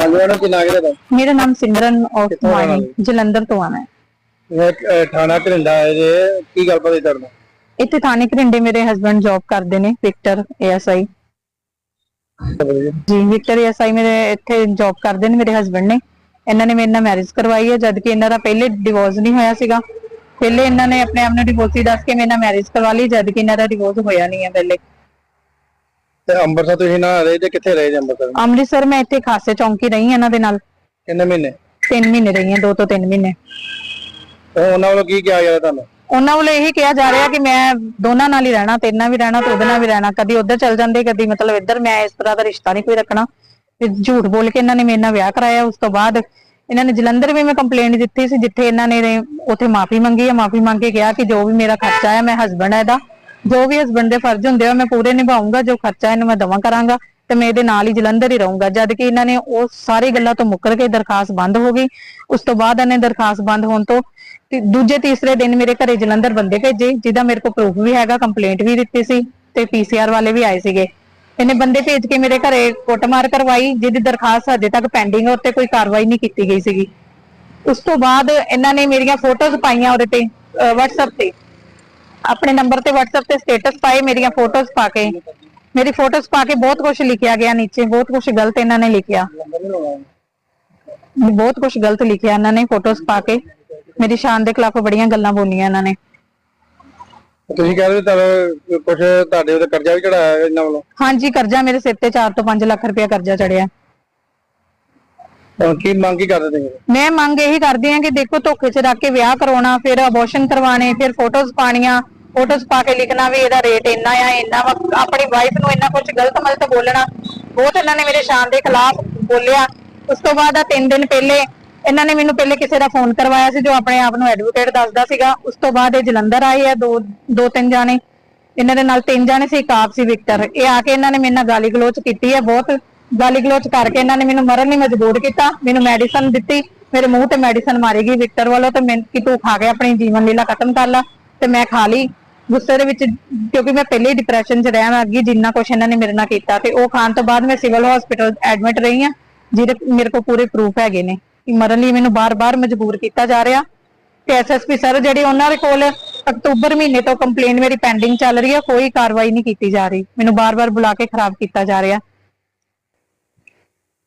ਹਾਂਜੀ ਉਹਨਾਂ ਕੀ ਨਾਮ ਹੈ ਮੇਰਾ ਨਾਮ ਸਿਮਰਨ ਔਰ ਕਿੱਥੋਂ ਜਲੰਧਰ ਤੋਂ ਆਣਾ ਹੈ ਇਹ ਥਾਣਾ ਘਰਿੰਡਾ ਹੈ ਜੇ ਕੀ ਗੱਲ ਪਤਾ ਤੁਹਾਡਾ ਇੱਥੇ ਥਾਣੇ ਘਰਿੰਡੇ ਮੇਰੇ ਹਸਬੰਡ ਜੌਬ ਕਰਦੇ ਨੇ Victor ASI ji Victor ASI ਮੇਰੇ ਇੱਥੇ ਜੌਬ ਕਰਦੇ ਨੇ ਮੇਰੇ ਹਸਬੰਡ ਨੇ। ਇਹਨਾਂ ਨੇ ਮੇਰੇ ਨਾਲ ਮੈਰਿਜ ਕਰਵਾਈ ਹੈ ਜਦ ਕਿ ਇਹਨਾਂ ਦਾ ਪਹਿਲੇ ਡਿਵੋਰਸ ਨਹੀਂ ਹੋਇਆ ਸੀਗਾ। ਪਹਿਲੇ ਇਹਨਾਂ ਨੇ ਆਪਣੇ ਆਪ ਨੂੰ ਡਿਵੋਰਸੀ ਦੱਸ ਕੇ ਮੇਰੇ ਨਾਲ ਮੈਰਿਜ ਕਰਵਾ ਲਈ ਜਦ ਕਿ ਇਹਨਾਂ ਦਾ ਡਿਵੋਰਸ ਹੋਇਆ ਨਹੀਂ ਹੈ ਪਹਿਲੇ। ਤੇ ਅੰਮ੍ਰਿਤਸਰ ਤੁਸੀਂ ਨਾ ਰਹੇ ਜੇ ਕਿੱਥੇ ਰਹੇ ਜੇ ਅੰਮ੍ਰਿਤਸਰ? ਅੰਮ੍ਰਿਤਸਰ ਮੈਂ ਇੱਥੇ ਖਾਸੇ ਚੌਂਕੀ ਰਹੀ ਇਹਨਾਂ ਦੇ ਨਾਲ। ਕਿੰਨੇ ਮਹੀਨੇ? 3 ਮਹੀਨੇ ਰਹੀ ਹਾਂ 2 ਤੋਂ 3 ਮਹੀਨੇ। ਤੇ ਉਹਨਾਂ ਵੱਲੋਂ ਕੀ ਕਿਹਾ ਗਿਆ ਤੁਹਾਨੂੰ? ਉਹਨਾਂ ਵੱਲੋਂ ਇਹੀ ਕਿਹਾ ਜਾ ਰਿਹਾ ਕਿ ਮੈਂ ਦੋਨਾਂ ਨਾਲ ਹੀ ਰਹਿਣਾ ਤੇਰੇ ਨਾਲ ਵੀ ਰਹਿਣਾ ਤੇ ਉਹਦੇ ਨਾਲ ਵੀ ਰਹਿਣਾ। ਕਦੀ ਉੱਧਰ ਚਲ ਜਾਂਦੇ ਕਦੀ ਮਤਲਬ ਇੱਧਰ। ਮੈਂ ਇਸ ਤਰ੍ਹਾਂ ਦਾ ਰਿਸ਼ਤਾ ਨਹੀਂ ਕੋਈ ਰੱਖਣਾ। ਤੇ ਝੂਠ ਬੋਲ ਕੇ ਇਹਨਾਂ ਨੇ ਮੇਰੇ ਨਾਲ ਵਿਆਹ ਕਰਾਇਆ। ਉਸ ਤੋਂ ਬਾਅਦ ਇਹਨਾਂ ਨੇ ਜਲੰਧਰ ਵੀ ਮੈਂ ਕੰਪਲੇਂਟ ਦਿੱਤੀ ਸੀ ਜਿੱਥੇ ਇਹਨਾਂ ਨੇ ਉੱਥੇ ਮਾਫੀ ਮੰਗੀ ਹੈ ਮਾਫੀ ਮੰਗ ਕੇ ਕਿਹਾ ਕਿ ਜੋ ਵੀ ਮੇਰਾ ਖਰਚਾ ਹੈ ਮੈਂ ਹਸਬੰਡ ਹੈ ਇਹਦਾ। ਜੋ ਵੀ ਹਸਬੰਡ ਦੇ ਫਰਜ਼ ਹੁੰਦੇ ਆ, ਮੈਂ ਪੂਰੇ ਨਿਭਾਉਂਗਾ ਜੋ ਖਰਚਾ ਇਹਨੂੰ ਮੈਂ ਦਵਾਂ ਕਰਾਂਗਾ ਤੇ ਮੈਂ ਇਹਦੇ ਨਾਲ ਹੀ ਜਲੰਧਰ ਹੀ ਰਹੂੰਗਾ। ਜਦ ਕਿ ਇਹਨਾਂ ਨੇ ਉਹ ਸਾਰੀ ਗੱਲਾਂ ਤੋਂ ਮੁੱਕਰ ਕੇ ਦਰਖਾਸਤ ਬੰਦ ਹੋ ਗਈ। ਉਸ ਤੋਂ ਬਾਅਦ ਇਹਨੇ ਦਰਖਾਸਤ ਬੰਦ ਹੋਣ ਤੋਂ ਤੇ ਦੂਜੇ ਤੀਸਰੇ ਦਿਨ ਮੇਰੇ ਘਰੇ ਜਲੰਧਰ ਬੰਦੇ ਭੇਜੇ, ਜਿਹਦਾ ਮੇਰੇ ਕੋਲ ਪ੍ਰੂਫ ਵੀ ਹੈਗਾ ਕੰਪਲੇਂਟ ਵੀ ਦਿੱਤੀ ਸੀ ਤੇ ਪੀਸੀਆਰ ਵਾਲੇ ਵੀ ਆਏ ਸੀਗੇ। ਇਹਨੇ ਬੰਦੇ ਭੇਜ ਕੇ ਮੇਰੇ ਘਰੇ ਕੁੱਟਮਾਰ ਕਰਵਾਈ, ਜਿਹਦੀ ਦਰਖਾਸਤ ਹਜੇ ਤੱਕ ਪੈਂਡਿੰਗ ਹੈ ਉੱਤੇ ਕੋਈ ਕਾਰਵਾਈ ਨਹੀਂ ਕੀਤੀ ਗਈ ਸੀਗੀ। ਉਸ ਤੋਂ ਬਾਅਦ ਇਹਨਾਂ ਨੇ ਮੇਰੀਆਂ ਫੋਟੋਜ਼ ਪਾਈਆਂ ਉਹਦੇ ਤੇ WhatsApp ਤੇ। ਆਪਣੇ ਨੰਬਰ ਤੇ WhatsApp ਤੇ ਸਟੇਟਸ ਪਾਏ ਮੇਰੀਆਂ ਫੋਟੋਜ਼ ਪਾ ਕੇ। ਮੇਰੀ ਫੋਟੋਜ਼ ਪਾ ਕੇ ਬਹੁਤ ਕੁਝ ਲਿਖਿਆ ਗਿਆ ਨੀਚੇ ਬਹੁਤ ਕੁਝ ਗਲਤ ਇਹਨਾਂ ਨੇ ਲਿਖਿਆ। ਬਹੁਤ ਕੁਝ ਗਲਤ ਲਿਖਿਆ ਇਹਨਾਂ ਨੇ ਫੋਟੋਜ਼ ਪਾ ਕੇ। ਮੇਰੀ ਸ਼ਾਨ ਦੇ ਖਿਲਾਫ ਬੜੀਆਂ ਗੱਲਾਂ ਬੋਲੀਆਂ ਇਹਨਾਂ ਨੇ। ਤੁਸੀਂ ਕਹਿ ਰਹੇ ਹੋ ਤੁਹਾਨੂੰ ਕੁਝ ਤੁਹਾਡੇ ਉੱਤੇ ਕਰਜ਼ਾ ਵੀ ਚੜਾਇਆ ਇਹਨਾਂ ਵੱਲੋਂ? ਹਾਂਜੀ ਕਰਜ਼ਾ ਮੇਰੇ ਸਿਰ ਤੇ 4 ਤੋਂ 5 ਲੱਖ ਰੁਪਇਆ ਕਰਜ਼ਾ ਚੜਿਆ ਹੁਣ ਕੀ ਮੰਗ ਕੀ ਕਰਦੇ ਤੁਸੀਂ? ਮੈਂ ਮੰਗ ਇਹੀ ਕਰਦੀ ਹਾਂ ਕਿ ਦੇਖੋ ਧੋਖੇ 'ਚ ਰੱਖ ਕੇ ਵਿਆਹ ਕਰਾਉਣਾ, ਫਿਰ ਅਬੋਰਸ਼ਨ ਕਰਵਾਣੇ ਫਿਰ ਫੋਟੋਜ਼ ਪਾਣੀਆਂ ਫੋਟੋਜ਼ ਪਾ ਕੇ ਲਿਖਣਾ ਵੀ ਇਹਦਾ ਰੇਟ ਇੰਨਾ ਆ, ਇੰਨਾ ਵਾ, ਆਪਣੀ ਵਾਈਫ ਨੂੰ ਇੰਨਾ ਕੁਝ ਗਲਤ ਮਲਤ ਬੋਲਣਾ। ਬਹੁਤ ਇਹਨਾਂ ਨੇ ਮੇਰੇ ਸ਼ਾਨ ਦੇ ਖਿਲਾਫ ਬੋਲਿਆ। ਉਸ ਤੋਂ ਬਾਅਦ ਆ ਤਿੰਨ ਦਿਨ ਪਹਿਲੇ ਇਹਨਾਂ ਨੇ ਮੈਨੂੰ ਪਹਿਲੇ ਕਿਸੇ ਦਾ ਫੋਨ ਕਰਵਾਇਆ ਸੀ ਜੋ ਆਪਣੇ ਆਪ ਨੂੰ ਐਡਵੋਕੇਟ ਦੱਸਦਾ ਸੀਗਾ। ਉਸ ਤੋਂ ਬਾਅਦ ਇਹ ਜਲੰਧਰ ਆਏ ਆ, ਦੋ ਦੋ, ਤਿੰਨ ਜਾਣੇ। ਇਹਨਾਂ ਦੇ ਨਾਲ ਤਿੰਨ ਜਾਣੇ ਸੀ, ਇੱਕ ਆਪ ਸੀ ਵਿਕਟਰ ਇਹ ਆ ਕੇ ਇਹਨਾਂ ਨੇ ਮੇਰੇ ਨਾਲ ਗਾਲੀ ਗਲੋਚ ਕੀਤੀ ਹੈ ਬਹੁਤ। ਗਾਲੀ ਗਲੋਚ ਕਰਕੇ ਇਹਨਾਂ ਨੇ ਮੈਨੂੰ ਮਰਨ ਲਈ ਮਜਬੂਰ ਕੀਤਾ, ਮੈਨੂੰ ਮੈਡੀਸਨ ਦਿੱਤੀ, ਮੇਰੇ ਮੂੰਹ ਤੇ ਮੈਡੀਸਨ ਮਾਰੀ ਗਈ ਵਿਕਟਰ ਵੱਲੋਂ ਤੇ ਮੈਂ ਕਿ ਤੂੰ ਖਾ ਕੇ ਆਪਣੀ ਜੀਵਨ ਲੀਲਾ ਖਤਮ ਕਰ ਲੈ ਤੇ ਮੈਂ ਖਾ ਲਈ। ਗੁੱਸੇ ਦੇ ਵਿੱਚ ਕਿਉਂਕਿ ਮੈਂ ਪਹਿਲੇ ਡਿਪਰੈਸ਼ਨ 'ਚ ਰਿਹਾ ਮੈਂ ਜਿੰਨਾ ਕੁਛ ਇਹਨਾਂ ਨੇ ਮੇਰੇ ਨਾਲ ਕੀਤਾ ਤੇ ਉਹ ਖਾਣ ਤੋਂ ਬਾਅਦ ਮੈਂ ਸਿਵਲ ਹਸਪੀਟਲ ਐਡਮਿਟ ਰਹੀ ਹਾਂ, ਜਿਹਦੇ ਮੇਰੇ ਕੋਲ ਪੂਰੇ ਪ੍ਰੂਫ ਹੈਗੇ ਨੇ ਕਿ ਮਰਨ ਲਈ ਮੈਨੂੰ ਬਾਰ-ਬਾਰ ਮਜਬੂਰ ਕੀਤਾ ਜਾ ਰਿਹਾ। ਤੇ ਐਸਐਸਪੀ ਸਰ ਜਿਹੜੇ ਉਹਨਾਂ ਦੇ ਕੋਲ ਅਕਤੂਬਰ ਮਹੀਨੇ ਤੋਂ ਕੰਪਲੇਂਟ ਮੇਰੀ ਪੈਂਡਿੰਗ ਚੱਲ ਰਹੀ ਹੈ, ਕੋਈ ਕਾਰਵਾਈ ਨਹੀਂ ਕੀਤੀ ਜਾ ਰਹੀ। ਮੈਨੂੰ ਬਾਰ-ਬਾਰ ਬੁਲਾ ਕੇ ਖਰਾਬ ਕੀਤਾ ਜਾ ਰਿਹਾ।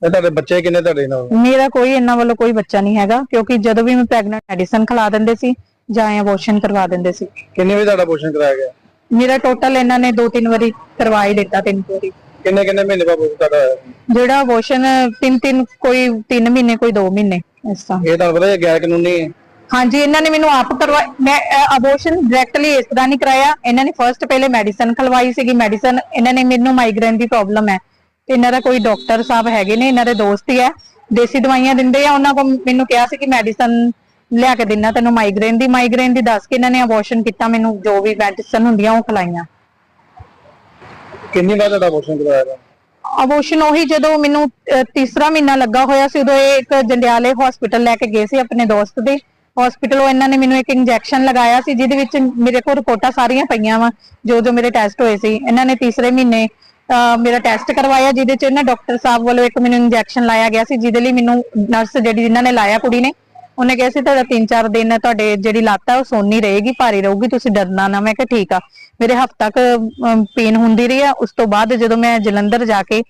ਇਹ ਤੁਹਾਡੇ ਬੱਚੇ ਕਿੰਨੇ ਤੁਹਾਡੇ ਨਾਲ? ਮੇਰਾ ਕੋਈ ਇਹਨਾਂ ਵੱਲੋਂ ਕੋਈ ਬੱਚਾ ਨਹੀਂ ਹੈਗਾ ਕਿਉਂਕਿ ਜਦੋਂ ਵੀ ਮੈਂ ਪ੍ਰੈਗਨੈਂਟ ਮੈਡੀਸਨ ਖਿਲਾ ਦਿੰਦੇ ਸੀ ਜਾਂ ਅਬੋਰਸ਼ਨ ਕਰਵਾ ਦਿੰਦੇ ਸੀ। ਕਿੰਨੇ ਵੀ ਤੁਹਾਡਾ ਪੋਸ਼ਣ ਕਰਾਇਆ ਗਿਆ? ਮੇਰਾ ਟੋਟਲ ਇਹਨਾਂ ਨੇ ਦੋ ਤਿੰਨ ਵਾਰੀ ਕਰਵਾ ਹੀ ਦਿੱਤਾ ਤਿੰਨ ਵਾਰੀ। ਕਿੰਨੇ ਕਿੰਨੇ ਮਹੀਨੇ ਬਾਅਦ ਤੁਹਾਡਾ ਹੋਇਆ? ਜਿਹੜਾ ਅਬੋਰਸ਼ਨ ਤਿੰਨ ਤਿੰਨ ਕੋਈ 3 ਮਹੀਨੇ ਕੋਈ 2 ਮਹੀਨੇ ਇਸ ਤਰ੍ਹਾਂ। ਇਹ ਤੁਹਾਨੂੰ ਪਤਾ ਇਹ ਗੈਰ ਕਾਨੂੰਨੀ ਹੈ। ਹਾਂਜੀ ਇਹਨਾਂ ਨੇ ਮੈਨੂੰ ਆਪ ਕਰਵਾ ਮੈਂ ਅਬੋਰਸ਼ਨ ਡਾਇਰੈਕਟਲੀ ਇਸ ਤਰ੍ਹਾਂ ਨਹੀਂ ਕਰਾਇਆ। ਇਹਨਾਂ ਨੇ ਫਰਸਟ ਪਹਿਲੇ ਮੈਡੀਸਨ ਖਲਵਾਈ ਸੀਗੀ। ਮੈਡੀਸਨ ਇਹਨਾਂ ਨੇ ਮੈਨੂੰ ਮਾਈਗ੍ਰੇਨ ਦੀ ਪ੍ਰੋਬਲਮ ਹੈ। ਤੇ ਇਹਨਾਂ ਦਾ ਕੋਈ ਡਾਕਟਰ ਸਾਹਿਬ ਹੈਗੇ ਨੇ ਇਹਨਾਂ ਦੇ ਦੋਸਤ ਹੀ ਹੈ ਦੇਸੀ ਦਵਾਈਆਂ ਦਿੰਦੇ ਆ ਉਹਨਾਂ ਕੋਲ ਮੈਨੂੰ ਕਿਹਾ ਸੀ ਕਿ ਮੈਡੀਸਨ ਲਿਆ ਕੇ ਦੇਣਾ ਤੈਨੂੰ ਮਾਈਗ੍ਰੇਨ ਦੀ ਮਾਈਗ੍ਰੇਨ ਦੀ ਦੱਸ ਕੇ ਇਹਨਾਂ ਨੇ ਅਬੋਰਸ਼ਨ ਕੀਤਾ ਮੈਨੂੰ ਜੋ ਵੀ ਮੈਡੀਸਨ ਹੁੰਦੀਆਂ ਉਹ ਖਲਾਈਆਂ। ਕਿੰਨੀ ਵਾਰ ਤੁਹਾਡਾ ਕਰਾਇਆ ਗਿਆ? ਅਬੋਰਸ਼ਨ ਉਹੀ ਜਦੋਂ ਮੈਨੂੰ ਅਹ, ਤੀਸਰਾ ਮਹੀਨਾ ਲੱਗਾ ਹੋਇਆ ਸੀ ਉਦੋਂ ਇਹ ਇੱਕ ਜੰਡਿਆਲੇ ਹਸਪੀਟਲ ਲੈ ਕੇ ਗਏ ਸੀ ਆਪਣੇ ਦੋਸਤ ਦੇ। ਹਸਪੀਟਲੋਂ ਇਹਨਾਂ ਨੇ ਮੈਨੂੰ ਇੱਕ ਇੰਜੈਕਸ਼ਨ ਲਗਾਇਆ ਸੀ ਜਿਹਦੇ ਵਿੱਚ ਮੇਰੇ ਕੋਲ ਰਿਪੋਰਟਾਂ ਸਾਰੀਆਂ ਪਈਆਂ ਵਾ ਜੋ ਜੋ ਮੇਰੇ ਟੈਸਟ ਹੋਏ ਸੀ। ਇਹਨਾਂ ਨੇ ਤੀਸਰੇ ਮਹੀਨੇ ਮੇਰਾ ਟੈਸਟ ਕਰਵਾਇਆ ਜਿਹਦੇ ਚ ਇਹਨਾਂ ਡਾਕਟਰ ਸਾਹਿਬ ਵੱਲੋਂ ਇੱਕ ਮੈਨੂੰ ਇੰਜੈਕਸ਼ਨ ਲਾਇਆ ਗਿਆ ਸੀ ਜਿਹਦੇ ਲਈ ਮੈਨੂੰ ਨਰਸ ਜਿਹੜੀ ਜਿਨ੍ਹਾਂ ਨੇ ਲਾਇਆ ਕੁੜੀ ਨੇ ਉਹਨੇ ਕਿਹਾ ਸੀ ਤੁਹਾਡਾ 3-4 ਦਿਨ ਤੁਹਾਡੇ ਜਿਹੜੀ ਲੱਤ ਆ ਉਹ ਸੋਨੀ ਰਹੇਗੀ ਭਾਰੀ ਰਹੂਗੀ ਤੁਸੀਂ ਡਰਨਾ ਨਾ ਮੈਂ ਕਿਹਾ ਠੀਕ ਆ। ਮੇਰੇ ਹਫ਼ਤਾ ਕ ਪੇਨ ਹੁੰਦੀ ਰਹੀ ਆ ਉਸ ਤੋਂ ਬਾਅਦ ਜਦੋਂ ਮੈਂ ਜਲੰਧਰ ਜਾ ਕੇ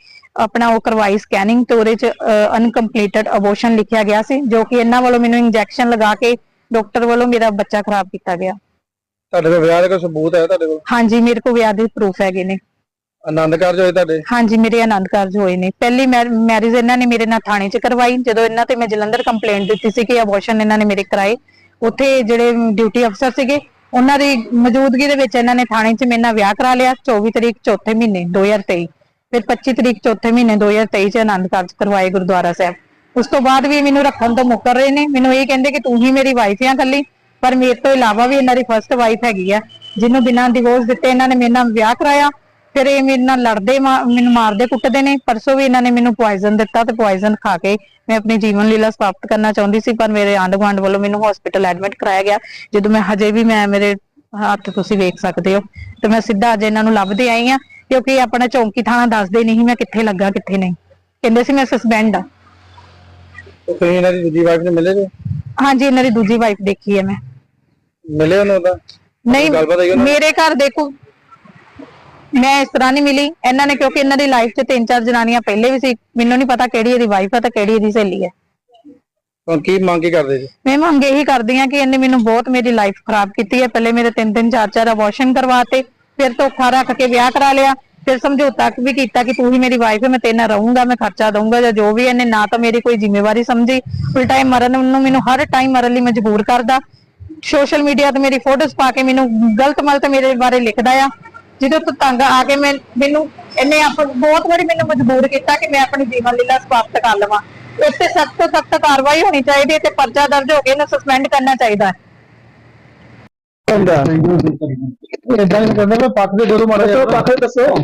ਆਪਣਾ ਉਹ ਕਰਵਾਈ ਸਕੈਨਿੰਗ ਤੇ ਉਹਦੇ ਚ ਅਨਕੰਪਲੀਟਡ ਅਬੋਰਸ਼ਨ ਲਿਖਿਆ ਗਿਆ ਸੀ ਜੋ ਕਿ ਇਹਨਾਂ ਵੱਲੋਂ ਮੈਨੂੰ ਇੰਜੈਕਸ਼ਨ ਲਗਾ ਕੇ ਡਾਕਟਰ ਵੱਲੋਂ ਮੇਰਾ ਬੱਚਾ ਖਰਾਬ ਕੀਤਾ ਗਿਆ। ਤੁਹਾਡੇ ਕੋਲ ਵਿਆਹ ਦਾ ਕੋਈ ਸਬੂਤ ਹੈ ਤੁਹਾਡੇ ਕੋਲ? ਹਾਂਜੀ ਮੇਰੇ ਕੋਲ ਵਿਆਹ ਦੇ ਪ੍ਰੂਫ ਹੈਗੇ ਨੇ। ਆਨੰਦ ਕਾਰਜ ਹੋਏ ਤੁਹਾਡੇ? ਹਾਂਜੀ, ਮੇਰੇ ਆਨੰਦ ਕਾਰਜ ਹੋਏ ਨੇ। ਪਹਿਲੀ ਮੈਰਿਜ ਇਹਨਾਂ ਨੇ ਮੇਰੇ ਨਾਲ ਥਾਣੇ 'ਚ ਕਰਵਾਈ। ਜਦੋਂ ਇਹਨਾਂ ਤੇ ਮੈਂ ਜਲੰਧਰ ਕੰਪਲੇਂਟ ਦਿੱਤੀ ਸੀ ਕਿ ਅਬੋਰਸ਼ਨ ਇਹਨਾਂ ਨੇ ਮੇਰੇ ਕਰਾਏ, ਉੱਥੇ ਜਿਹੜੇ ਡਿਊਟੀ ਅਫਸਰ ਸੀਗੇ, ਉਹਨਾਂ ਦੀ ਮੌਜੂਦਗੀ ਦੇ ਵਿੱਚ ਇਹਨਾਂ ਨੇ ਥਾਣੇ 'ਚ ਮੇਰੇ ਨਾਲ ਵਿਆਹ ਕਰਾ ਲਿਆ 24 ਤਰੀਕ ਚੌਥੇ ਮਹੀਨੇ 2023 ਫਿਰ 25 ਤਰੀਕ ਚੌਥੇ ਮਹੀਨੇ 2023 'ਚ ਆਨੰਦ ਕਾਰਜ ਕਰਵਾਏ ਗੁਰਦੁਆਰਾ ਸਾਹਿਬ। ਉਸ ਤੋਂ ਬਾਅਦ ਵੀ ਮੈਨੂੰ ਰੱਖਣ ਤੋਂ ਮੁੱਕਰ ਰਹੇ ਨੇ। ਮੈਨੂੰ ਇਹ ਕਹਿੰਦੇ ਕਿ ਤੂੰ ਹੀ ਮੇਰੀ ਵਾਈਫ ਆ ਇਕੱਲੀ, ਪਰ ਮੇਰੇ ਤੋਂ ਇਲਾਵਾ ਵੀ ਇਹਨਾਂ ਦੀ ਫਰਸਟ ਵਾਈਫ ਹੈਗੀ ਆ, ਜਿਹਨੂੰ ਬਿਨਾਂ ਡਿਵੋਰਸ ਦਿੱਤੇ ਇਹਨਾਂ ਨੇ ਮੇਰੇ ਨਾਲ ਵਿਆਹ ਕਰਾਇਆ। ਫਿਰ ਇਹ ਮੇਰੇ ਨਾਲ ਲੜਦੇ ਮਾ- ਮੈਨੂੰ ਮਾਰਦੇ ਕੁੱਟਦੇ ਨੇ। ਪਰਸੋਂ ਵੀ ਇਹਨਾਂ ਨੇ ਮੈਨੂੰ ਪੋਇਜ਼ਨ ਦਿੱਤਾ ਤੇ ਪੋਇਜ਼ਨ ਖਾ ਕੇ ਮੈਂ ਆਪਣੀ ਜੀਵਨ ਲੀਲਾ ਸਮਾਪਤ ਕਰਨਾ ਚਾਹੁੰਦੀ ਸੀ ਪਰ ਮੇਰੇ ਆਂਢ ਗੁਆਂਢ ਵੱਲੋਂ ਮੈਨੂੰ ਹਸਪੀਟਲ ਐਡਮਿਟ ਕਰਾਇਆ ਗਿਆ। ਜਦੋਂ ਮੈਂ ਹਜੇ ਵੀ ਮੈਂ ਮੇਰੇ ਹੱਥ ਤੁਸੀਂ ਵੇਖ ਸਕਦੇ ਹੋ। ਤੇ ਮੈਂ ਸਿੱਧਾ ਅੱਜ ਇਹਨਾਂ ਨੂੰ ਲੱਭਦੇ ਆਈ ਆ ਕਿਉਂਕਿ ਆਪਣਾ ਚੌਂਕੀ ਥਾਣਾ ਦੱਸਦੇ ਨਹੀਂ ਮੈਂ ਕਿੱਥੇ ਲੱਗਾ ਕਿੱਥੇ ਨਹੀਂ। ਕਹਿੰਦੇ ਸੀ ਮੈਂ ਸਸਪੈਂਡ ਆ। ਤੇ ਤੁਸੀਂ ਇਹਨਾਂ ਦੀ ਦੂਜੀ ਵਾਈਫ ਨੂੰ ਮਿਲੇ ਜੀ? ਹਾਂਜੀ ਇਹਨਾਂ ਦੀ ਦੂਜੀ ਵਾਈਫ ਦੇਖੀ ਹੈ ਮੈਂ। ਮਿਲੇ ਉਹਨੂੰ ਉਹਦਾ ਨਹੀਂ ਗੱਲਬਾਤ ਹੋਈ ਉਹਨਾਂ ਨਾਲ? ਮੇਰੇ ਘਰ ਦੇਖੋ ਮੈਂ ਇਸ ਤਰ੍ਹਾਂ ਨਹੀਂ ਮਿਲੀ। ਇਹਨਾਂ ਨੇ ਕਿਉਂਕਿ ਇਹਨਾਂ ਦੀ ਲਾਈਫ 'ਚ ਤਿੰਨ ਚਾਰ ਜਨਾਨੀਆਂ ਪਹਿਲੇ ਵੀ ਸੀ। ਮੈਨੂੰ ਨਹੀਂ ਪਤਾ ਕਿਹੜੀ ਇਹਦੀ ਵਾਈਫ ਹੈ ਤੇ ਕਿਹੜੀ ਇਹਦੀ ਸਹੇਲੀ ਹੈ ਹੁਣ ਕੀ ਮੰਗ ਕੀ ਕਰਦੇ ਜੀ? ਮੈਂ ਮੰਗ ਇਹੀ ਕਰਦੀ ਹਾਂ ਕਿ ਇਹਨੇ ਮੈਨੂੰ ਬਹੁਤ ਮੇਰੀ ਲਾਈਫ ਖਰਾਬ ਕੀਤੀ ਹੈ। ਪਹਿਲੇ ਮੇਰੇ ਤਿੰਨ ਤਿੰਨ ਚਾਰ ਚਾਰ ਅਬੋਰਸ਼ਨ ਕਰਵਾਤੇ ਫਿਰ ਧੋਖਾ ਰੱਖ ਕੇ ਵਿਆਹ ਕਰਾ ਲਿਆ ਫਿਰ ਸਮਝੌਤਾ ਵੀ ਕੀਤਾ ਕਿ ਤੂੰ ਹੀ ਮੇਰੀ ਵਾਈਫ ਹੈ ਮੈਂ ਤੇਰੇ ਨਾਲ ਰਹੂੰਗਾ ਮੈਂ ਖਰਚਾ ਦਊਂਗਾ ਜਾਂ ਜੋ ਵੀ ਇਹਨੇ ਨਾ ਤਾਂ ਮੇਰੀ ਕੋਈ ਜ਼ਿੰਮੇਵਾਰੀ ਸਮਝੀ। ਉਲਟਾ ਇਹ ਮਰਨ ਨੂੰ ਮੈਨੂੰ ਹਰ ਟਾਈਮ ਮਰਨ ਲਈ ਮਜਬੂਰ ਕਰਦਾ। ਸੋਸ਼ਲ ਮੀਡੀਆ ਤੇ ਮੇਰੀ ਫੋਟੋਜ਼ ਪਾ ਕੇ ਮੈਨੂੰ ਗਲਤ ਮਲਤ ਮੇਰੇ ਬਾਰੇ ਲਿਖਦਾ ਆ। ਜਦੋਂ ਤੋਂ ਤੰਗ ਆ ਕੇ ਮੈਂ ਮੈਨੂੰ ਇਹਨੇ ਆਪ ਬਹੁਤ ਵਾਰੀ ਮੈਨੂੰ ਮਜਬੂਰ ਕੀਤਾ ਕਿ ਮੈਂ ਆਪਣੀ ਜੀਵਨ ਲੀਲਾ ਸਮਾਪਤ ਕਰ ਲਵਾਂ। ਉੱਤੇ ਸਖਤ ਤੋਂ ਸਖਤ ਕਾਰਵਾਈ ਹੋਣੀ ਚਾਹੀਦੀ ਹੈ ਤੇ ਪਰਚਾ ਦਰਜ ਹੋ ਕੇ ਇਹਨੂੰ ਸਸਪੈਂਡ ਕਰਨਾ ਚਾਹੀਦਾ ਹੈ। ਇਦਾਂ ਮੈਂ ਪੱਖ ਦੇ ਪੱਖ ਦੱਸੋ।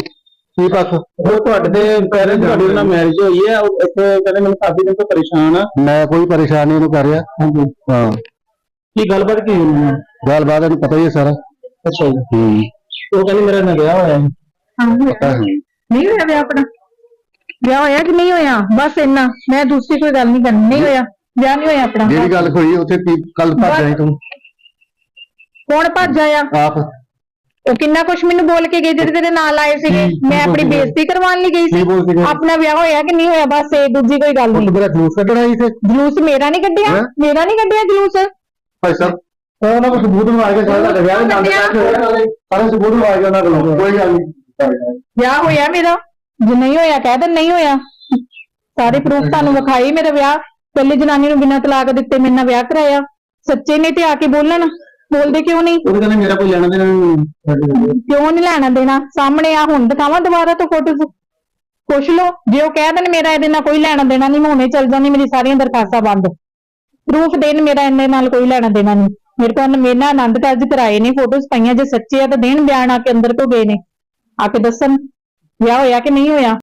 ਕੀ ਪੱਖ? ਉਹ ਤੁਹਾਡੇ ਦੇ ਪੈਰੈਂਟਸ ਤੁਹਾਡੀ ਨਾਲ ਮੈਰਿਜ ਹੋਈ ਹੈ ਉਹ ਇੱਥੇ ਕਹਿੰਦੇ ਮੈਨੂੰ ਕਾਫੀ ਦਿਨ ਤੋਂ ਪਰੇਸ਼ਾਨ ਆ। ਮੈਂ ਕੋਈ ਪਰੇਸ਼ਾਨੀ ਨਹੀਂ ਕਰ ਰਿਹਾ। ਹਾਂਜੀ। ਹਾਂ। ਕੀ ਗੱਲਬਾਤ ਕੀ ਹੋਈ? ਹੈ ਗੱਲਬਾਤ ਨੂੰ ਪਤਾ ਹੀ ਹੈ ਸਾਰਾ। ਅੱਛਾ ਜੀ। ਉਹ ਕਹਿੰਦੇ ਮੇਰਾ ਨਾ ਵਿਆਹ ਹੋਇਆ ਹੈ ਪਤਾ ਹੈ ਨਹੀਂ ਹੋਇਆ ਵਿਆਹ ਆਪਣਾ? ਵਿਆਹ ਹੋਇਆ ਕਿ ਨਹੀਂ ਹੋਇਆ? ਬਸ ਇੰਨਾ। ਮੈਂ ਦੂਸਰੀ ਕੋਈ ਗੱਲ ਨਹੀਂ ਕਰਨੀ। ਨਹੀਂ ਹੋਇਆ। ਵਿਆਹ ਨਹੀਂ ਹੋਇਆ ਆਪਣਾ। ਜਿਹੜੀ ਗੱਲ ਹੋਈ ਉੱਥੇ ਕੀ ਕੱਲ ਭੱਜ ਆਈ ਤੂੰ? ਕੌਣ ਭੱਜ ਆਇਆ? ਆਪ। ਉਹ ਕਿੰਨਾ ਕੁਛ ਮੈਨੂੰ ਬੋਲ ਕੇ ਗਏ ਜਿਹੜੇ ਤੇਰੇ ਨਾਲ ਆਏ ਸੀਗੇ। ਕੀ ਮੈਂ ਆਪਣੀ ਬੋਲ ਕੇ? ਬੇਇੱਜ਼ਤੀ ਕਰਵਾਉਣ ਲਈ ਗਈ ਕੀ ਸੀ। ਬੋਲ ਕੇ ਗਏ? ਆਪਣਾ ਵਿਆਹ ਹੋਇਆ ਕਿ ਨਹੀਂ ਹੋਇਆ? ਬਸ ਇਹ ਦੂਜੀ ਕੋਈ ਗੱਲ ਉਹ ਨਹੀਂ। ਮੇਰਾ ਕੱਢਣਾ ਸੀ। ਤੇ ਜਲੂਸ ਮੇਰਾ ਨਹੀਂ ਕੱਢਿਆ? ਹੈਂ? ਮੇਰਾ ਨਹੀਂ ਕੱਢਿਆ ਜਲੂਸ? ਭਾਈ ਸਾਹਿਬ ਉਹਨਾਂ ਕੋਲ ਸਬੂਤ ਨੂੰ ਆ ਕੇ ਸਾਰਾ ਵਿਆਹ ਨਾਲ ਸਾਰੇ ਸਬੂਤ ਆ ਕੇ ਉਹਨਾਂ ਕੋਲ ਕੋਈ ਗੱਲ ਨਹੀਂ ਵਿਆਹ ਹੋਇਆ ਮੇਰਾ? ਜੇ ਨਹੀਂ ਹੋਇਆ ਕਹਿ ਦੇ ਨਹੀਂ ਹੋਇਆ। ਸਾਰੇ ਪ੍ਰੂਫ ਤੁਹਾਨੂੰ ਵਿਖਾਈ ਮੇਰਾ ਵਿਆਹ। ਪਹਿਲੀ ਜਨਾਨੀ ਨੂੰ ਬਿਨਾਂ ਤਲਾਕ ਦਿੱਤੇ ਮੇਰੇ ਨਾਲ ਵਿਆਹ ਕਰਾਇਆ। ਸੱਚੇ ਨੇ ਤੇ ਆ ਕੇ ਬੋਲਣ। ਬੋਲਦੇ ਕਿਉਂ ਨਹੀਂ? ਉਹ ਕਹਿੰਦੇ ਮੇਰਾ ਕੋਈ ਲੈਣਾ ਦੇਣਾ ਨਹੀਂ। ਕਿਉਂ ਨਹੀਂ ਲੈਣਾ ਦੇਣਾ? ਸਾਹਮਣੇ ਆ ਹੁਣ ਦਿਖਾਵਾਂ ਦੁਬਾਰਾ ਤੋਂ ਫੋਟੋਜ਼ ਪੁੱਛ ਲਓ ਜੇ ਉਹ ਕਹਿ ਦੇਣ ਮੇਰਾ ਇਹਦੇ ਨਾਲ ਕੋਈ ਲੈਣਾ ਦੇਣਾ ਨਹੀਂ ਮੈਂ ਹੁਣੇ ਚੱਲ ਜਾਂਦੀ ਮੇਰੀ ਸਾਰੀਆਂ ਦਰਖਾਸਤਾਂ ਬੰਦ। ਪ੍ਰੂਫ ਦੇਣ ਮੇਰਾ ਇਹਦੇ ਨਾਲ ਕੋਈ ਲੈਣਾ ਦੇਣਾ ਨਹੀਂ। ਮੇਰੇ ਕੋਲ ਮੇਰੇ ਨਾਲ ਆਨੰਦ ਕਾਰਜ ਕਰਾਏ ਨੇ ਫੋਟੋਜ਼ ਪਾਈਆਂ ਜੇ ਸੱਚੇ ਆ ਤਾਂ ਦੇਣ ਬਿਆਨ ਆ ਕੇ ਅੰਦਰ ਤੋਂ ਗਏ ਨੇ। ਆ ਕੇ ਦੱਸਣ, ਵਿਆਹ ਹੋਇਆ ਕਿ ਨਹੀਂ ਹੋਇਆ?